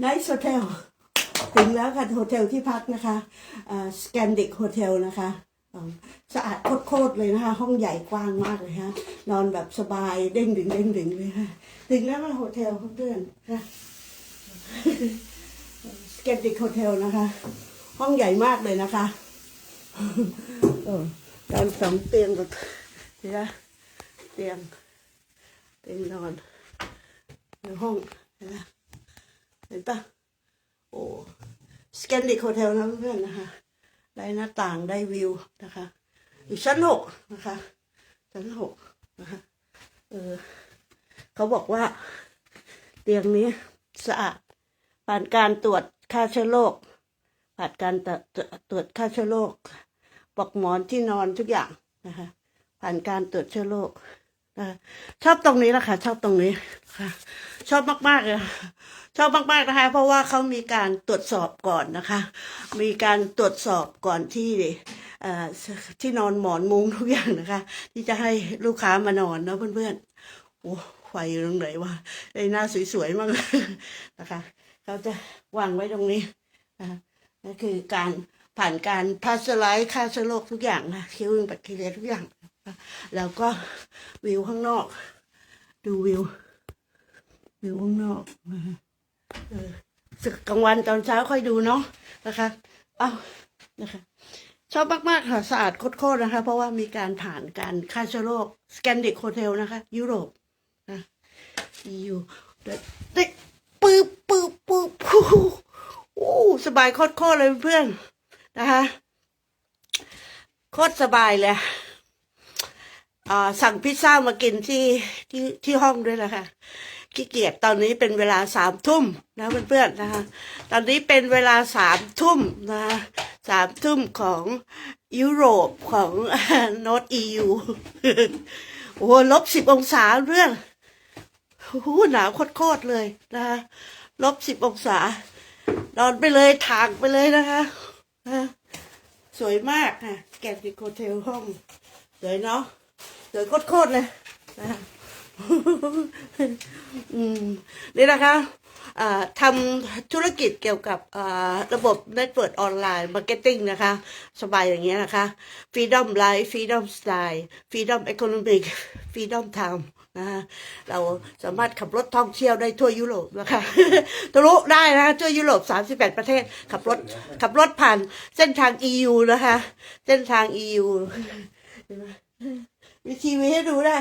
ไนท์โฮเทลถึงแล้วค่ะโฮเทลที่พักนะคะสแกนดิกโฮเทลนะคะสะอาดโคตรเลยนะคะ ห้องใหญ่กว้างมากเลยฮะนอนแบบสบายเด้งดึงเด้งดึงเลยค่ะถึงแล้วค่ะโฮเทลเพื่อนๆค่ะสแกนดิกโฮเทลนะคะ ห้องใหญ่มากเลยนะคะเออตอนสองเตียงกับเดี๋ยวนะเตียงเตียงนอนในห้องเห็นไหม เห็นปะโอ้สแกนดิกโฮเทลนะเพื่อนๆนะคะ ได้หน้าต่างได้วิวนะคะ อยู่ชั้นหกนะคะ ชั้นหกนะคะเออเขาบอกว่า เตียงนี้สะอาดผ่านการตรวจฆ่าเชื้อโรคผ่านการตรวจฆ่าเชื้อโรคปลอกหมอนที่นอนทุกอย่างนะคะ ผ่านการตรวจเชื้อโรค นะชอบตรงนี้แหละค่ะ ชอบตรงนี้ค่ะ ชอบมากๆเลยชอบมากๆนะคะ เพราะว่าเขามีการตรวจสอบก่อนนะคะ มีการตรวจสอบก่อนที่เอ่อที่นอนหมอนมุ้งทุกอย่างนะคะ ที่จะให้ลูกค้ามานอนนะเพื่อนๆโอ้ไฟตรงไหนวะไอ้หน้าสวยๆมากนะคะเขาจะวางไว้ตรงนี้นะนั่นคือการผ่านการพาสไลท์ฆ่าเชื้อโรคทุกอย่างนะคิวแบคทีเรียทุกอย่างนะคะ แล้วก็วิวข้างนอก ดูวิว วิวข้างนอกนะคะเออศึกกลางวันตอนเช้าค่อยดูเนาะนะคะ เอานะคะ ชอบมาก ๆ ค่ะสะอาดโคตรๆนะคะ เพราะว่ามีการผ่านการฆ่าเชื้อโรคสแกนดิกโฮเทลนะคะ ยุโรปนะ EU เด็ดเด็ดปื๊บปื๊บปื๊บฮู้โอ้สบายโคตรๆเลยเพื่อนนะคะโคตรสบายเลย สั่งพิซซ่ามากินที่ที่ที่ห้องด้วยนะคะขี้เกียจตอนนี้เป็นเวลาสามทุ่มนะเพื่อนๆนะคะตอนนี้เป็นเวลาสามทุ่มนะคะสามทุ่มของยุโรปของโนตอียูโอ้ลบสิบองศาเพื่อนโอ้หนาวโคตรเลยนะคะลบสิบองศานอนไปเลยถางไปเลยนะคะสวยมากค่ะแกนดิโคเทลห้องสวยเนาะ สวยโคตรๆเลยนะคะอืมนี่นะคะอ่าทำธุรกิจเกี่ยวกับอ่าระบบเน็ตเวิร์กออนไลน์มาร์เก็ตติ้งนะคะ สบายอย่างเงี้ยนะคะ Freedom Life Freedom Style Freedom Economic Freedom Time นะคะเราสามารถขับรถท่องเที่ยวได้ทั่วยุโรปนะคะทะลุได้นะคะทั่วยุโรป 38 ประเทศ ขับรถขับรถผ่านเส้นทาง EU นะคะ เส้นทาง EU เห็นไหมมี ทีวีให้ดูได้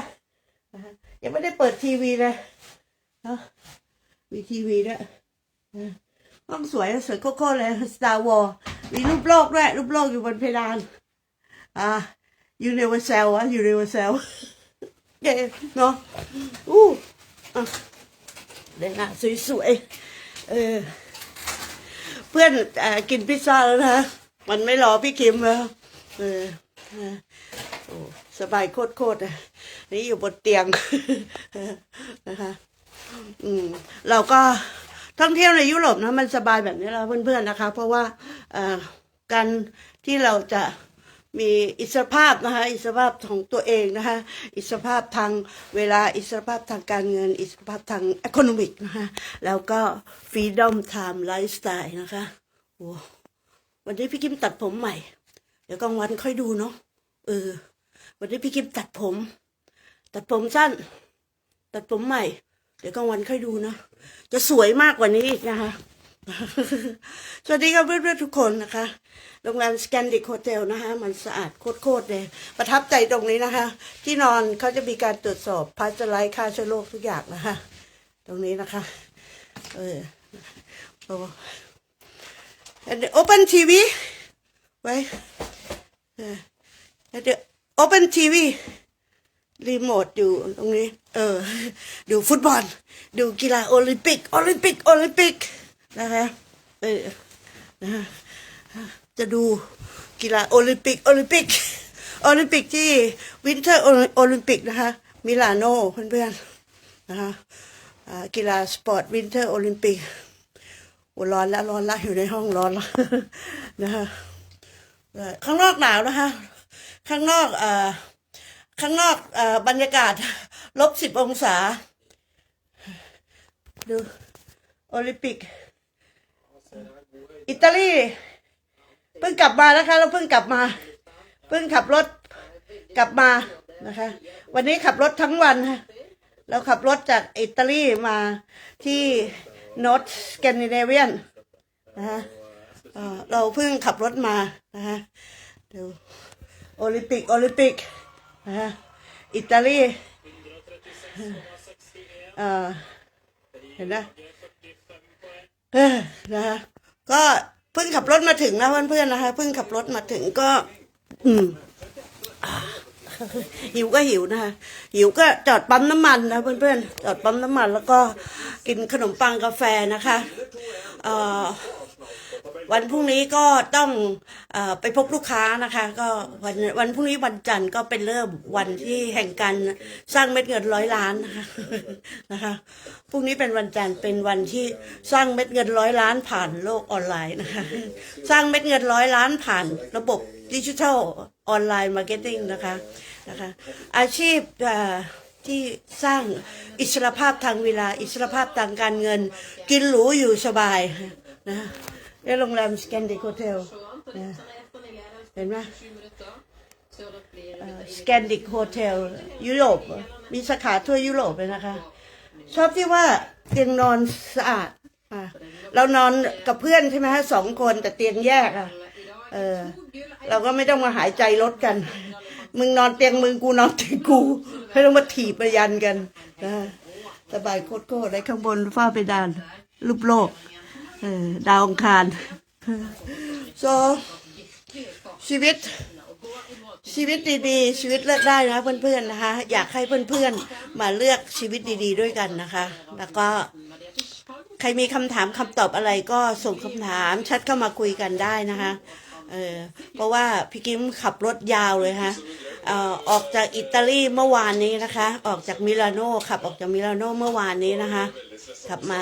ยังไม่ได้เปิดทีวีเลยเนอมีทีวีด้วยห้องสวยสวยโคตรๆเลย Star Wars มีรูปโลกด้วยรูปโลกอยู่บนเพดาน อ่า Universal อะ Universal เก๋เนาะอู้อะเด็กอะสวยๆเออเพื่อนอกินพิซซ่าแล้วนะ มันไม่รอพี่คิมแล้วเออ สบายโคตรๆนี่อยู่บนเตียงนะคะ อืม เราก็ท่องเที่ยวในยุโรปนะมันสบายแบบนี้แล้วเพื่อนๆนะคะ เพราะว่าอ่อการที่เราจะมีอิสรภาพนะคะอิสรภาพของตัวเองนะคะอิสรภาพทางเวลาอิสรภาพทางการเงิน อิสรภาพทาง e c o n o m i c นะคะแล้วก็ freedom time lifestyle นะคะโอ้วันนี้พี่กิมตัดผมใหม่ เดี๋ยวกลางวันค่อยดูเนาะเออ วันนี้พี่กิมตัดผม ตัดผมสั้น ตัดผมใหม่ เดี๋ยวกลางวันค่อยดูนะ จะสวยมากกว่านี้อีกนะคะ สวัสดีครับเพื่อนๆทุกคนนะคะ โรงแรมสแกนดิกโฮเทลนะคะ มันสะอาดโคตรๆเลย ประทับใจตรงนี้นะคะ ที่นอนเขาจะมีการตรวจสอบพาสไลท์ค่าเชื้อโรคทุกอย่างนะคะ ตรงนี้นะคะ เออโอ้ and open TV ไว้เออ and open TV รีโมทอยู่ตรงนี้ เออ ดูฟุตบอล ดูกีฬาโอลิมปิก โอลิมปิก โอลิมปิก นะคะ เออนะฮะจะดูกีฬาโอลิมปิก โอลิมปิก โอลิมปิกที่วินเทอร์โอลิมปิกนะคะ มิลานโนเพื่อนๆ นะคะกีฬาสปอร์ตวินเทอร์โอลิมปิกโอ้ร้อนแล้วร้อนแล้วอยู่ในห้องร้อนแล้วนะคะข้างนอกหนาวนะคะ ข้างนอกเอ่อข้างนอกเอ่อบรรยากาศลบสิบองศา ดูโอลิมปิก อิตาลีเพิ่งกลับมานะคะ เราเพิ่งกลับมา เพิ่งขับรถกลับมานะคะ วันนี้ขับรถทั้งวันค่ะเราขับรถจากอิตาลีมาที่นอร์ทสแกนดิเนเวียนนะคะเอ่อเราเพิ่งขับรถมานะคะเดี๋ยว โอลิมปิก โอลิมปิกนะคะอิตาลีเออเห็นไหมเออนะคะก็เพิ่งขับรถมาถึงนะเพื่อนๆนะคะเพิ่งขับรถมาถึงก็ อืมหิวก็หิวนะคะหิวก็จอดปั๊มน้ำมันนะเพื่อนๆจอดปั๊มน้ำมัน แล้วก็กินขนมปังกาแฟนะคะเอ่อ วันพรุ่งนี้ก็ต้องอไปพบลูกค้านะคะ ก็วันวันพรุ่งนี้วันจันทร์ก็เป็นเริ่มวันที่แห่งการสร้างเม็ดเงินร้อยล้านนะคะนะคะพรุ่งนี้เป็นวันจันทร์เป็นวันที่สร้างเม็ดเงินร้อยล้านผ่านโลกออนไลน์นะคะสร้างเม็ดเงินร้อยล้านผ่านระบบดิจิทัลออนไลน์มาร์เก็ตติ้งนะคะนะคะอาชีพที่สร้างอิสรภาพทางเวลา อิสรภาพทางการเงิน กินหรูอยู่สบายนะ ในโรงแรมสแกนดิโฮเทล Så antar du såna efterliggare เห็นไหม20 minutter. Så det blir สแกนดิกโฮเทลยุโรป มีสาขาทั่วยุโรปเลยนะคะ ชอบที่ว่าเตียงนอนสะอาดเรานอนกับเพื่อนใช่ไหมฮะสองคนแต่เตียงแยกอะเออ เราก็ไม่ต้องมาหายใจลดกัน มึงนอนเตียงมึงกูนอนเตียงกูไม่ต้องมาถีบมายันกันนะสบายโคตรๆได้ข้างบนฟ้าไปดานรูปโลก เออดาวองคาร so ชีวิต ชีวิตดีๆ ชีวิตเลือกได้นะเพื่อนๆนะคะ อยากให้เพื่อนๆ มาเลือกชีวิตดีๆ ด้วยกันนะคะ แล้วก็ ใครมีคำถามคำตอบอะไรก็ส่งคำถามชัดเข้ามาคุยกันได้นะคะเออเพราะว่าพี่กิมขับรถยาวเลยฮะออกจากอิตาลีเมื่อวานนี้นะคะ ออกจากมิลานโนขับออกจากมิลานโนเมื่อวานนี้นะคะ ขับมา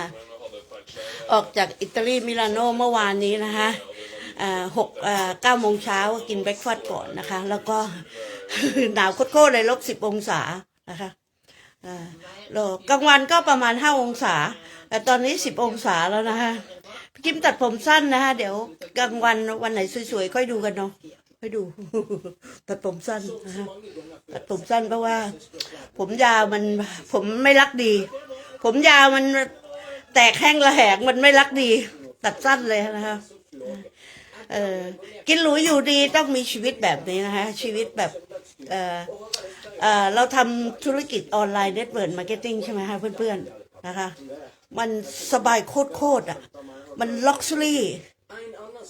ออกจากอิตาลีมิลานโนเมื่อวานนี้นะคะหกเก้าโมงเช้ากินเบรกฟาสต์ก่อนนะคะ แล้วก็หนาวโคตรๆเลยลบสิบองศานะคะกลางวันก็ประมาณห้าองศา แต่ตอนนี้สิบองศาแล้วนะคะกิมตัดผมสั้นนะคะเดี๋ยวกลางวันวันไหนสวยๆ ค่อยดูกันเนาะค่อยดู ตัดผมสั้นนะคะตัดผมสั้นเพราะว่า ผมยาวมันผมไม่รักดี ผมยาวมัน แตกแห้งระแหงมันไม่รักดี ตัดสั้นเลยนะคะเออกินหรูอยู่ดีต้องมีชีวิตแบบนี้นะคะชีวิตแบบเออเออเราทำธุรกิจออนไลน์เน็ตเวิร์ดมาร์เก็ตติ้งใช่ไหมคะเพื่อนๆนะคะ มันสบายโคตรๆอะมัน luxury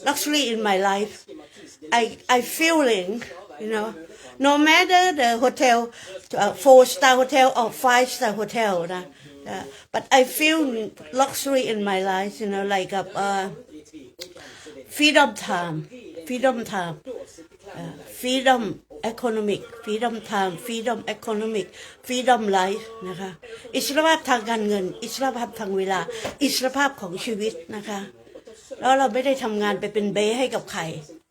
luxury in my life I I feeling you know no matter the hotel uh, four star hotel or five star hotel นะ uh, but I feel luxury in my life you know like uh, uh, freedom time freedom time uh, freedom economic freedom time freedom economic freedom life นะคะ อิสรภาพทางการเงิน อิสรภาพทางเวลา อิสรภาพของชีวิตนะคะ แล้วเราไม่ได้ทำงานไปเป็นเบ้ให้กับใคร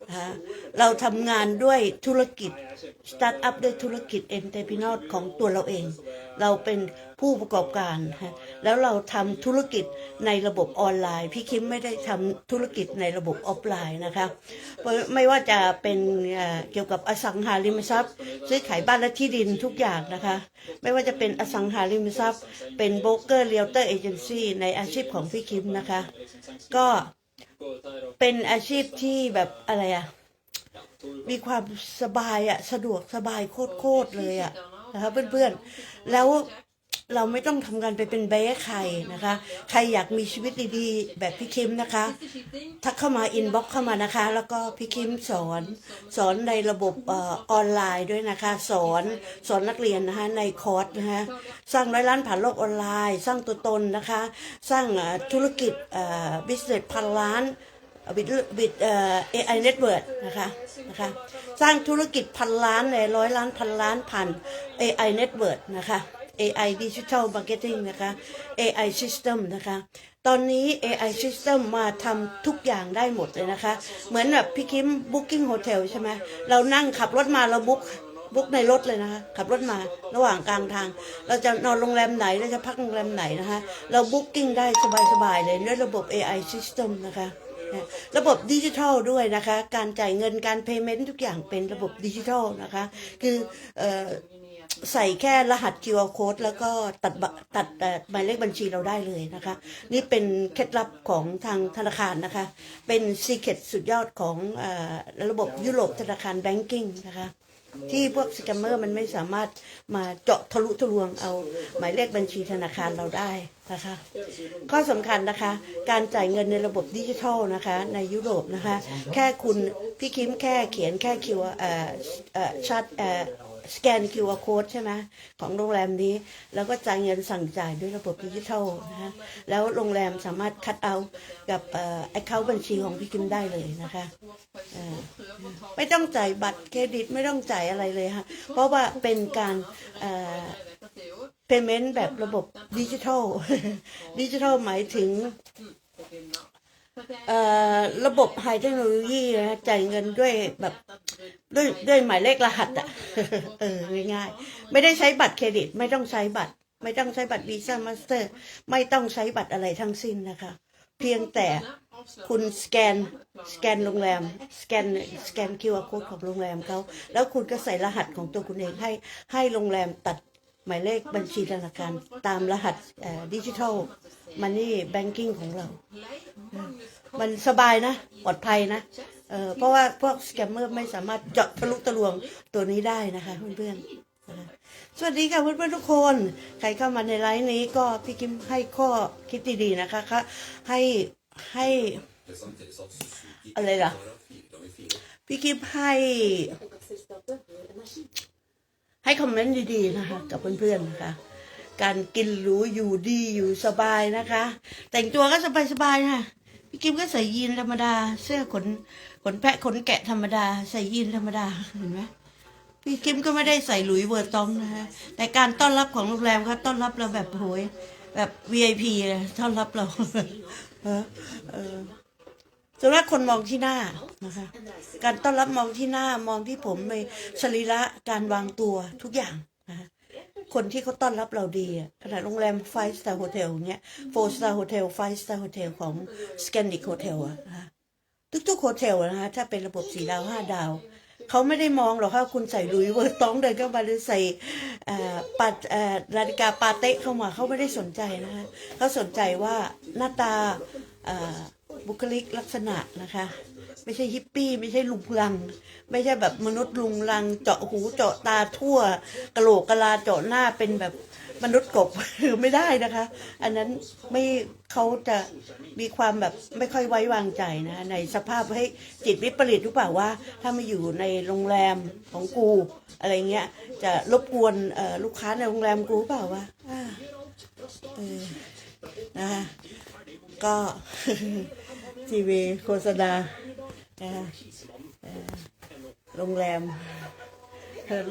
นะคะเราทำงานด้วยธุรกิจ สตาร์ทอัพด้วยธุรกิจเอ็นเตอร์พินอลของตัวเราเอง เราเป็นผู้ประกอบการฮะแล้วเราทำธุรกิจในระบบออนไลน์ พี่คิมไม่ได้ทำธุรกิจในระบบออฟไลน์นะคะไม่ว่าจะเป็นเอ่อเกี่ยวกับอสังหาริมทรัพย์ ซื้อขายบ้านและที่ดินทุกอย่างนะคะ ไม่ว่าจะเป็นอสังหาริมทรัพย์ เป็นโบรกเกอร์เรียลเตอร์เอเจนซี่ในอาชีพของพี่คิมนะคะ ก็เป็นอาชีพที่แบบอะไรอะมีความสบายอะสะดวกสบายโคตรๆเลยอะ นะคะเพื่อนๆ แล้วเราไม่ต้องทำงานไปเป็นเบ้ใครนะคะ ใครอยากมีชีวิตดีๆ แบบพี่คิมนะคะ ทักเข้ามาอินบ็อกเข้ามานะคะ แล้วก็พี่คิมสอนสอนในระบบออนไลน์ด้วยนะคะ สอนสอนนักเรียนนะคะในคอร์สนะคะสร้างร้อยล้านผ่านโลกออนไลน์ สร้างตัวตนนะคะ สร้างธุรกิจบิสเนสพันล้าน บิดบิดเอ่อ AI Network นะคะนะคะสร้างธุรกิจพันล้านเลยร้อยล้านพันล้านผ่าน AI Network นะคะ AI Digital Marketing นะคะ AI System นะคะ ตอนนี้ AI System มาทำทุกอย่างได้หมดเลยนะคะ เหมือนแบบพี่คิม Booking Hotel ใช่ไหมเรานั่งขับรถมาเราบุ๊กบุ๊กในรถเลยนะคะขับรถมาระหว่างกลางทาง เราจะนอนโรงแรมไหนเราจะพักโรงแรมไหนนะคะ เราบุ๊กิ้งได้สบายๆเลยด้วยระบบ AI system นะคะ ระบบดิจิทัลด้วยนะคะ การจ่ายเงินการเพย์เมนต์ทุกอย่างเป็นระบบดิจิทัลนะคะ คือใส่แค่รหัส QR code แล้วก็ตัดตัดหมายเลขบัญชีเราได้เลยนะคะ นี่เป็นเคล็ดลับของทางธนาคารนะคะ เป็นซีเคตสุดยอดของออระบบยุโรปธนาคารแบงกิ้งนะคะ ที่พวกสแกมเมอร์มันไม่สามารถมาเจาะทะลุทะลวงเอา หมายเลขบัญชีธนาคารเราได้นะคะ ข้อสำคัญนะคะ การจ่ายเงินในระบบดิจิทัลนะคะ ในยุโรปนะคะ แค่คุณพี่คิมแค่เขียนแค่คิวเอ่อเอ่อชัดเอ่อ สแกน QR code ใช่ไหมของโรงแรมนี้ แล้วก็จ่ายเงินสั่งจ่ายด้วยระบบดิจิทัลนะคะแล้วโรงแรมสามารถคัดเอากับเอ่อ account บัญชีของพี่คิมได้เลยนะคะอ่อไม่ต้องจ่ายบัตรเครดิตไม่ต้องจ่ายอะไรเลยค่ะเพราะว่าเป็นการเอ่อ payment แบบระบบดิจิทัลดิจิทัลหมายถึงอ่อระบบไฮเทคโนโลยีนะจ่ายเงินด้วยแบบ ด้วยด้วยหมายเลขรหัสอะเออง่ายๆ ไม่ได้ใช้บัตรเครดิต ไม่ต้องใช้บัตร ไม่ต้องใช้บัตรวีซ่ามาสเตอร์ ไม่ต้องใช้บัตรอะไรทั้งสิ้นนะคะ เพียงแต่คุณสแกนสแกนโรงแรม สแกนสแกน QR code ของโรงแรมเขาแล้วคุณก็ใส่รหัสของตัวคุณเองให้ให้โรงแรมตัดหมายเลขบัญชีธนาคารตามรหัสดิจิทัลมันนี่แบงกิ้งของเรา มันสบายนะ ปลอดภัยนะ เออเพราะว่าพวกสแกมเมอร์ไม่สามารถเจาะทะลุทะลวงตัวนี้ได้นะคะเพื่อนๆนะคะสวัสดีค่ะเพื่อนๆทุกคน ใครเข้ามาในไลฟ์นี้ก็พี่กิมให้ข้อคิดดีๆนะคะคะให้ให้อะไรล่ะพี่กิฟให้ให้คอมเมนต์ดีๆนะคะ กับเพื่อนๆนะคะ การกินหรูอยู่ดีอยู่สบายนะคะ แต่งตัวก็สบายๆนะ พี่กิฟก็ใส่ยีนธรรมดา เสื้อขนขนแพะขนแกะธรรมดา ใส่ยีนธรรมดาเห็นไหมพี่กิมก็ไม่ได้ใส่หลุยเวอร์ตองนะคะแต่การต้อนรับของโรงแรมเขาต้อนรับเราแบบโหยแบบ VIP เลยต้อนรับเราเออเออส่วนมากคนมองที่หน้านะคะ การต้อนรับมองที่หน้า มองที่ผมในสรีระการวางตัวทุกอย่าง คนที่เขาต้อนรับเราดีอะขนาดโรงแรม five star hotel เนี้ย four star hotel five star hotel ของ Scandic Hotel อะนะคะทุกโฮเทลนะคะถ้าเป็นระบบสี่ดาวห้าดาว เขาไม่ได้มองหรอกค่ะคุณใส่ลุยเวอร์ต้องเดินเข้ามาหรือใส่เอ่อปัดนาฬิกาปาเต้เข้ามาเขาไม่ได้สนใจนะคะเขาสนใจว่าหน้าตาเอ่อบุคลิกลักษณะนะคะ ไม่ใช่ฮิปปี้ ไม่ใช่ลุงลัง ไม่ใช่แบบมนุษย์ลุงลัง เจาะหูเจาะตาทั่วกะโหลกกะลาเจาะหน้าเป็นแบบมนุษย์กบถือไม่ได้นะคะ อันนั้นไม่เขาจะมีความแบบไม่ค่อยไว้วางใจนะ ในสภาพให้จิตวิปริตหรือเปล่าว่า ถ้ามาอยู่ในโรงแรมของกูอะไรเงี้ย จะรบกวนลูกค้าในโรงแรมกูเปล่าวะอ่าเออนะคะก็ทีวีโฆษณา โรงแรม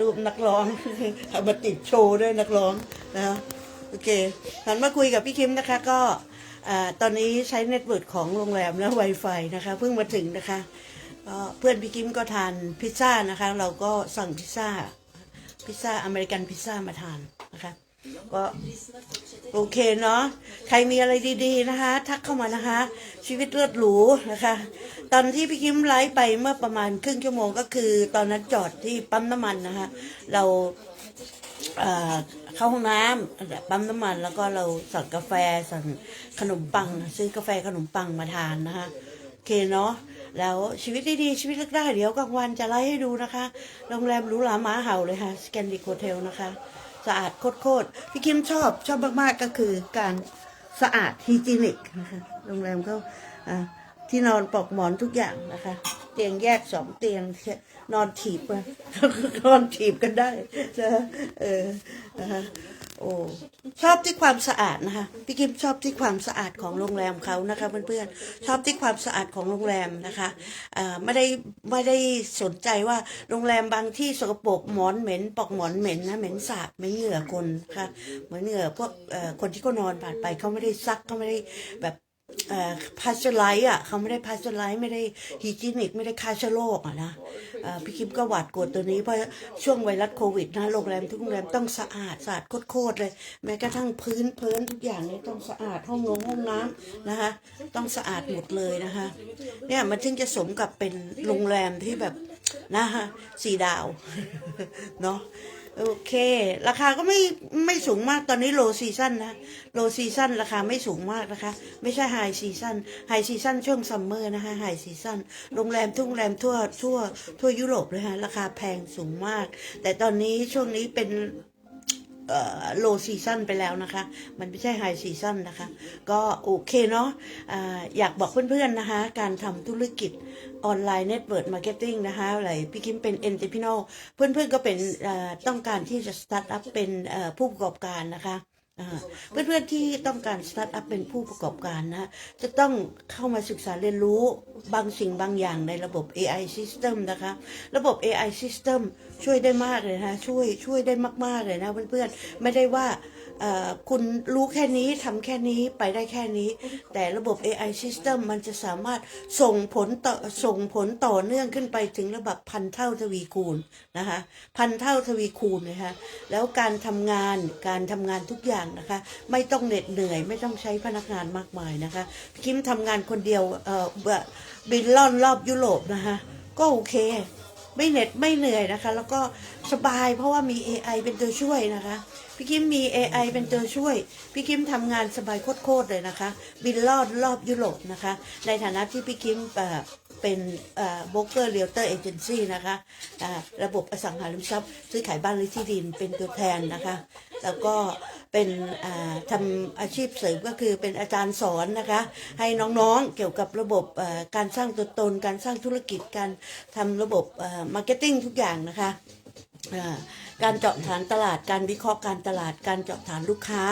รูปนักร้องเอามาติดโชว์ด้วยนักร้องนะโอเคหันมาคุยกับพี่คิมนะคะ ก็ตอนนี้ใช้เน็ตเวิร์กของโรงแรมและ Wi-Fi นะคะ เพิ่งมาถึงนะคะก็เพื่อนพี่คิมก็ทานพิซซ่านะคะ เราก็สั่งพิซซ่าพิซซ่าอเมริกันพิซซ่ามาทานนะคะ ก็โอเคเนาะใครมีอะไรดีๆนะคะ ทักเข้ามานะคะ ชีวิตเลือดหรูนะคะ ตอนที่พี่คิมไลฟ์ไปเมื่อประมาณครึ่งชั่วโมงก็คือ ตอนนั้นจอดที่ปั๊มน้ำมันนะคะเราเข้าห้องน้ำปั๊มน้ำมันแล้วก็เราสั่งกาแฟสั่งขนมปัง ซื้อกาแฟขนมปังมาทานนะคะโอเคเนาะแล้วชีวิตดีๆชีวิตเลือกได้เดี๋ยวกลางวันจะไล่ให้ดูนะคะ โรงแรมหรูหราหมาเห่าเลยค่ะสแกนดิโคเทลนะคะ สะอาดโคตรๆพี่คิมชอบชอบมากๆก็คือการสะอาดฮีจินิกนะคะโรงแรมเขาที่นอนปลอกหมอนทุกอย่างนะคะ เตียงแยกสองเตียงนอนถีบกันอนถีบกันได้นะเออนะคะ โอ้ชอบที่ความสะอาดนะคะพี่กิมชอบที่ความสะอาดของโรงแรมเขานะคะเพื่อนๆชอบที่ความสะอาดของโรงแรมนะคะไม่ได้ไม่ได้สนใจว่าโรงแรมบางที่สกปรกหมอนเหม็นปลอกหมอนเหม็นนะเหม็นสาบเหม็นเหงื่อคนค่ะเหมือนเหงื่อพวกคนที่เขานอนผ่านไปเขาไม่ได้ซักเขาไม่ได้แบบ พาสเจอร์ไลท์อะเขาไม่ได้พาสเจอร์ไลท์ไม่ได้ฮีจีนิกไม่ได้ฆ่าเชื้อโรคอะนะพี่คิมก็หวาดกลัวตัวนี้เพราะช่วงไวรัสโควิดนะโรงแรมทุกโรงแรมต้องสะอาดสะอาดโคตรเลย แม้กระทั่งพื้นพื้นทุกอย่างนี่ต้องสะอาดห้องนงห้องน้ำนะคะต้องสะอาดหมดเลยนะคะเนี่ยมันถึงจะสมกับเป็นโรงแรมที่แบบนะคะสี่ดาวเนาะ โอเค ราคาก็ไม่ไม่สูงมากตอนนี้โลซีซั o นนะโลซีซั o นราคาไม่สูงมากนะคะ ไม่ใช่ไฮซีซั o นไฮซีซั o นช่วงซัมเมอร์นะคะไฮซีซั o นโรงแรมทุกโรงแรมทั่วทั่วทั่วยุโรปเลยฮะราคาแพงสูงมาก แต่ตอนนี้ช่วงนี้เป็น โลซีซั o นไปแล้วนะคะ มันไม่ใช่ไฮซีซั o นนะคะ ก็โอเคเนาะออยากบอกเพื่อนๆนะคะ การทำธุรกิจออนไลน์เน็ตเวิร์ดมาร์เก็ตติ้งนะคะอะไรพี่คิมเป็นเอ็นติพิโนเพื่อนๆก็เป็นต้องการที่จะสตาร์ทอัพเป็นผู้ประกอบการนะคะเพื่อนๆที่ต้องการสตาร์ทอัพเป็นผู้ประกอบการนะจะต้องเข้ามาศึกษาเรียนรู้บางสิ่งบางอย่างในระบบ AI System นะคะ ระบบ AI System ช่วยได้มากเลยนะช่วยช่วยได้มาก ๆ เลยนะเพื่อนๆไม่ได้ว่าคุณรู้แค่นี้ทำแค่นี้ไปได้แค่นี้ แต่ระบบ AI System มันจะสามารถส่งผลต่อส่งผลต่อเนื่องขึ้นไปถึงระดับพันเท่าทวีคูณนะคะพันเท่าทวีคูณนะคะแล้วการทำงานการทำงานทุกอย่างนะคะ ไม่ต้องเหน็ดเหนื่อย ไม่ต้องใช้พนักงานมากมายนะคะคิมทำงานคนเดียวบินล่อนรอบยุโรปนะคะก็โอเค ไม่เหน็ดไม่เหนื่อยนะคะ แล้วก็สบายเพราะว่ามี AI เป็นตัวช่วยนะคะพี่คิมมี AI เป็นตัวช่วย พี่คิมทำงานสบายโคตรๆเลยนะคะ บินลอดรอบยุโรปนะคะ ในฐานะที่พี่คิมแบบ เป็นโบรกเกอร์เรียลเตอร์เอเจนซี่นะคะอ่าระบบอสังหาริมทรัพย์ ซื้อขายบ้านหรือที่ดินเป็นตัวแทนนะคะ แล้วก็เป็นอ่าทำอาชีพเสริมก็คือเป็นอาจารย์สอนนะคะ ให้น้องๆเกี่ยวกับระบบเอ่อการสร้างตัวตน การสร้างธุรกิจการทำระบบมาร์เก็ตติ้งทุกอย่างนะคะอ่าการเจาะฐานตลาด การวิเคราะห์การตลาด การเจาะฐานลูกค้า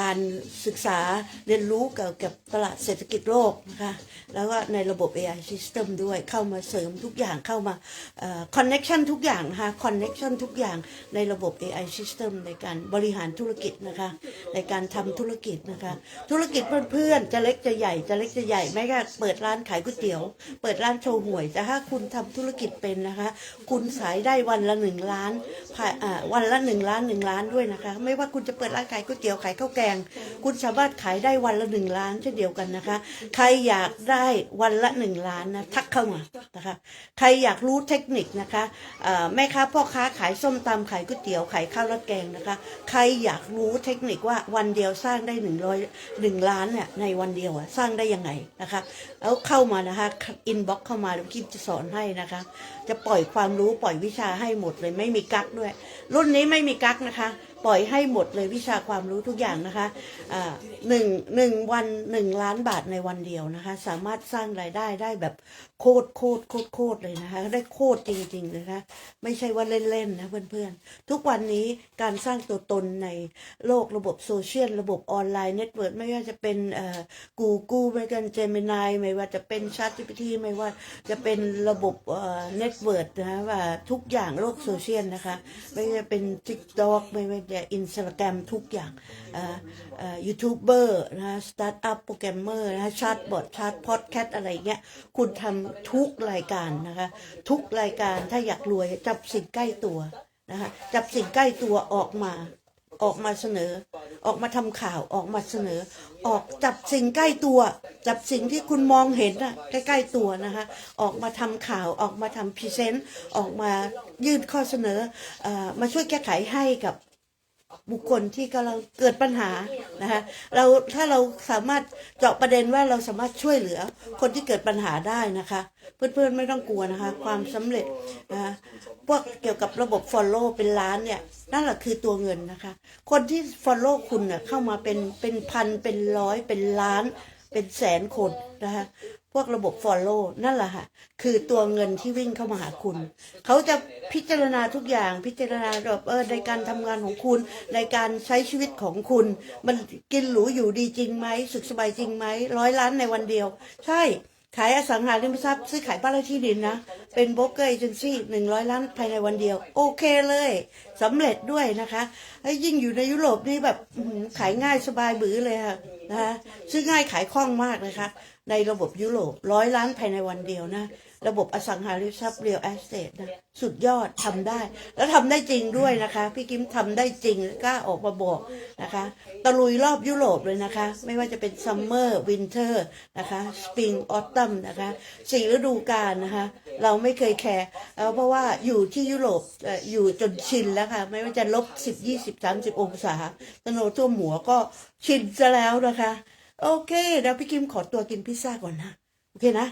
การศึกษาเรียนรู้เกี่ยวกับตลาดเศรษฐกิจโลกนะคะแล้วก็ในระบบ AI System ด้วยเข้ามาเสริมทุกอย่างเข้ามาคอนเน็ชันทุกอย่างนะคะคอนเน็ชันทุกอย่างในระบบ AI System ในการบริหารธุรกิจนะคะ ในการทำธุรกิจนะคะ ธุรกิจเพื่อนๆ จะเล็กจะใหญ่จะเล็กจะใหญ่ไม่ก็เปิดร้านขายก๋วยเตี๋ยว เปิดร้านโชว์หวยแต่ถ้าคุณทำธุรกิจเป็นนะคะ คุณขายได้วันละหนึ่งล้านวันละหนึ่งล้านหนึ่งล้านด้วยนะคะ ไม่ว่าคุณจะเปิดร้านขายก๋วยเตี๋ยวขายข้าวแกง คุณสามารถขายได้วันละหนึ่งล้านเช่นเดียวกันนะคะ ใครอยากได้วันละหนึ่งล้านนะทักเข้ามานะคะ ใครอยากรู้เทคนิคนะคะเอ่อแม่ค้าพ่อค้าขายส้มตำขายก๋วยเตี๋ยวขายข้าวราดแกงนะคะ ใครอยากรู้เทคนิคว่าวันเดียวสร้างได้หนึ่งร้อยหนึ่งล้านเนี่ยในวันเดียวอะสร้างได้ยังไงนะคะ แล้วเข้ามานะคะอินบ็อกเข้ามาแล้วคิดจะสอนให้นะคะ จะปล่อยความรู้ปล่อยวิชาให้หมดเลยไม่มีกักด้วย รุ่นนี้ไม่มีกักนะคะ ปล่อยให้หมดเลยวิชาความรู้ทุกอย่างนะคะอ่าหนึ่งหนึ่งวันหนึ่งล้านบาทในวันเดียวนะคะ สามารถสร้างรายได้ได้แบบโคตรโคตรโคตรโคตรเลยนะคะ ได้โคตรจริงๆเลยนะะไม่ใช่ว่าเล่นๆนะเพื่อนๆ ทุกวันนี้การสร้างตัวตนในโลกระบบโซเชียล ระบบออนไลน์เน็ตเวิร์กไม่ว่าจะเป็นเอ่อกูกูไม่ว่าจะเจมินายไม่ว่าจะเป็นชัตจิพีไม่ว่าจะเป็นระบบเอ่อเน็ตเวิร์กนะคะว่าทุกอย่างโลกโซเชียลนะคะ ไม่ว่าจะเป็น TikTok ไม่ว่าจะอินสตาแกรมทุกอย่างยูทูบเบอร์นะสตาร์ทอัพโปรแกรมเมอร์นะชาร์ตบอทชาร์ตพอดแคสต์อะไรเงี้ยคุณทำทุกรายการนะคะทุกรายการถ้าอยากรวยจับสิ่งใกล้ตัวนะคะจับสิ่งใกล้ตัวออกมาออกมาเสนอ ออกมาทำข่าวออกมาเสนอ ออกจับสิ่งใกล้ตัว จับสิ่งที่คุณมองเห็นนะใกล้ๆตัวนะคะออกมาทำข่าวออกมาทำพรีเซนต์ออกมายื่นข้อเสนออมาช่วยแก้ไขให้กับ บุคคลที่กำลังเกิดปัญหานะคะเราถ้าเราสามารถเจาะประเด็นว่าเราสามารถช่วยเหลือ คนที่เกิดปัญหาได้นะคะ เพื่อนๆไม่ต้องกลัวนะคะ ความสำเร็จนะคะพวกเกี่ยวกับระบบ Follow เป็นล้านเนี่ยนั่นแหละคือตัวเงินนะคะ คนที่ Follow คุณเน่ยเข้ามาเป็นเป็นพันเป็นร้อยเป็นล้าน เป็นแสนคนนะคะพวกระบบ Follow นั่นแหละค่ะ คือตัวเงินที่วิ่งเข้ามาหาคุณ เขาจะพิจารณาทุกอย่างพิจารณาแบบเออในการทำงานของคุณ ในการใช้ชีวิตของคุณ มันกินหรูอยู่ดีจริงไหมสุขสบายจริงไหมร้อยล้านในวันเดียว ใช่ขายอสังหาริมทรัพย์ซื้อขายบ้านและที่ดินนะ เป็นโบรกเกอร์เอเจนซี่หนึ่งร้อยล้านภายในวันเดียว โอเคเลยสำเร็จด้วยนะคะแล้วยิ่งอยู่ในยุโรปนี่แบบอื้อหือขายง่ายสบายบือเลยค่ะนะคะซื้อง่ายขายคล่องมากนะคะ ในระบบยุโรปร้อยล้านภายในวันเดียวนะ ระบบอสังหาริมทรัพย์เรียลแอสเซทนะ สุดยอดทำได้ แล้วทำได้จริงด้วยนะคะ พี่กิมทำได้จริงกล้าออกมาบอกนะคะ ตะลุยรอบยุโรปเลยนะคะ ไม่ว่าจะเป็นซัมเมอร์วินเทอร์นะคะสปริงออต m มนะคะสี่ฤดูกาลนะคะ เราไม่เคยแคร์เพราะว่าอยู่ที่ยุโรปอยู่จนชินแล้วค่ะ ไม่ว่าจะลบสิบยี่สิบสามสิบองศาสโนท่วมหัวก็ชินซะแล้วนะคะ โอเคเดี๋ยวพี่กิมขอตัวกินพิซซ่าก่อนนะโอเคนะ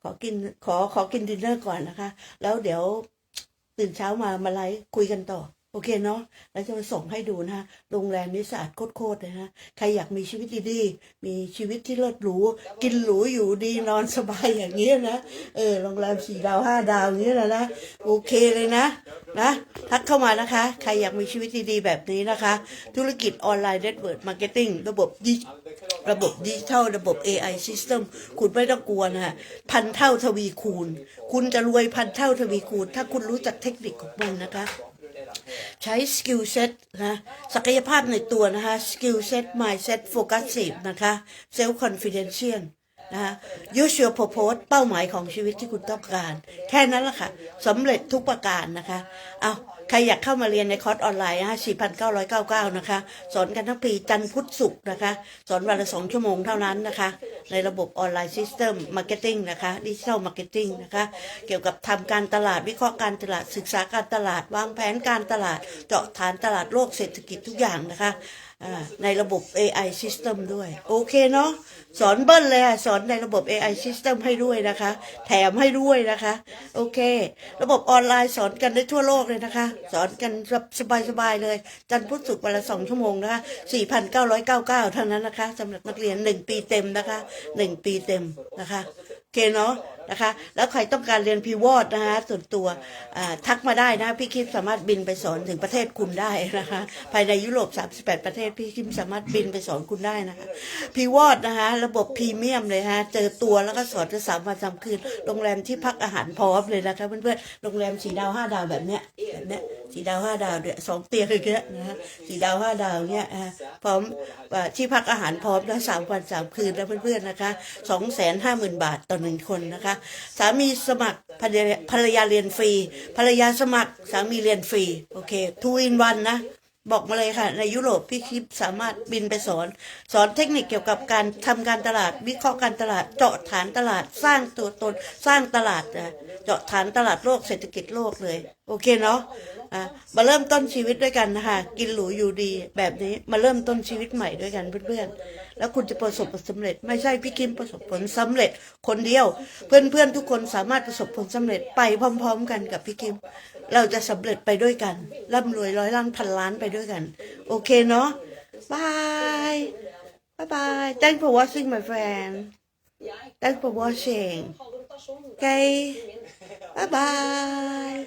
ขอกินขอขอกินดินเนอร์ก่อนนะคะ แล้วเดี๋ยวตื่นเช้ามามาไลฟ์คุยกันต่อ โอเคเนาะแล้วจะมาส่งให้ดูนะคะโรงแรมนี้สะอาดโคตรๆเลยนะใครอยากมีชีวิตดีๆ มีชีวิตที่เลิศหรู กินหรูอยู่ดีนอนสบายอย่างนี้นะ เออ โรงแรมสี่ดาวห้าดาวอย่างนี้นะนะ โอเคเลยนะ นะ ทักเข้ามานะคะ ใครอยากมีชีวิตดีๆ แบบนี้นะคะ ธุรกิจออนไลน์เน็ตเวิร์กมาร์เก็ตติ้งระบบดิระบบดิจิทัลระบบ AI System คุณไม่ต้องกลัวนะฮะพันเท่าทวีคูณ คุณจะรวยพันเท่าทวีคูณ ถ้าคุณรู้จักเทคนิคของมันนะคะ ใช้สกิลเซ็ตนะศักยภาพในตัวนะคะสกิลเซ็ตไมล์เซ็ตโฟกัสซีฟนะคะ self confidential นะคะ use your purpose เป้าหมายของชีวิตที่คุณต้องการ แค่นั้นแหละค่ะสำเร็จทุกประการนะคะ เอาใครอยากเข้ามาเรียนในคอร์สออนไลน์นะคะ4,999 นะคะ สอนกันทั้งปีจันทร์พุธศุกร์นะคะ สอนวันละสองชั่วโมงเท่านั้นนะคะ ในระบบออนไลน์ซิสเต็มมาร์เก็ตติ้งนะคะดิจิทัลมาร์เก็ตติ้งนะคะ เกี่ยวกับทำการตลาดวิเคราะห์การตลาดศึกษาการตลาด วางแผนการตลาด เจาะฐานตลาดโลกเศรษฐกิจทุกอย่างนะคะ ในระบบ AI System ด้วย โอเคเนาะสอนเบิ้ลเลยค่ะ สอนในระบบ AI System ให้ด้วยนะคะ แถมให้ด้วยนะคะ โอเค ระบบออนไลน์สอนกันได้ทั่วโลกเลยนะคะ สอนกันสบายๆเลย จันทร์พุธศุกร์วันละสองชั่วโมงนะคะ 4,999 เท่านั้นนะคะสำหรับนักเรียน 1 ปีเต็มนะคะ 1 ปีเต็มนะคะ โอเคเนาะ นะคะ แล้วใครต้องการเรียนพีวอดนะคะส่วนตัวทักมาได้นะ พี่คิมสามารถบินไปสอนถึงประเทศคุณได้นะคะ ภายในยุโรป 38 ประเทศ พี่คิมสามารถบินไปสอนคุณได้นะคะพีวอดนะคะ ระบบพรีเมียมเลยฮะเจอตัวแล้วก็สอนจะสามวันสามคืน โรงแรมที่พักอาหารพร้อมเลยนะคะเพื่อนๆโรงแรมสีดาวห้าดาวแบบเนี้ยแบบเนี้ยสีดาวห้าดาวเนี่ยสองเตียงอย่างเงี้ยนะฮะสีดาวห้าดาวเนี่ยพร้อมที่พักอาหารพร้อมแล้วสามวันสามคืนแล้วเพื่อนๆนะคะสองแสนห้าหมื่นบาทต่อหนึ่งคนนะคะสามีสมัครภรรยาเรียนฟรี ภรรยาสมัครสามีเรียนฟรี โอเคทูอินวันนะ บอกมาเลยค่ะ ในยุโรปพี่คลิปสามารถบินไปสอน สอนเทคนิคเกี่ยวกับการทำการตลาด วิเคราะห์การตลาด เจาะฐานตลาด สร้างตัวตน สร้างตลาดนะเจาะฐานตลาดโลกเศรษฐกิจโลกเลย โอเคเนาะอะมาเริ่มต้นชีวิตด้วยกันนะคะกินหรูอยู่ดีแบบนี้มาเริ่มต้นชีวิตใหม่ด้วยกันเพื่อนๆ แล้วคุณจะประสบผลสำเร็จ ไม่ใช่พี่คิมประสบผลสำเร็จ คนเดียว เพื่อนๆทุกคนสามารถประสบผลสำเร็จไปพร้อม ๆ กันกับพี่คิม เราจะสำเร็จไปด้วยกันร่ำรวยร้อยล้านพันล้านไปด้วยกัน โอเคเนาะบายบายบาย thanks for watching my friend thanks for watching okay bye bye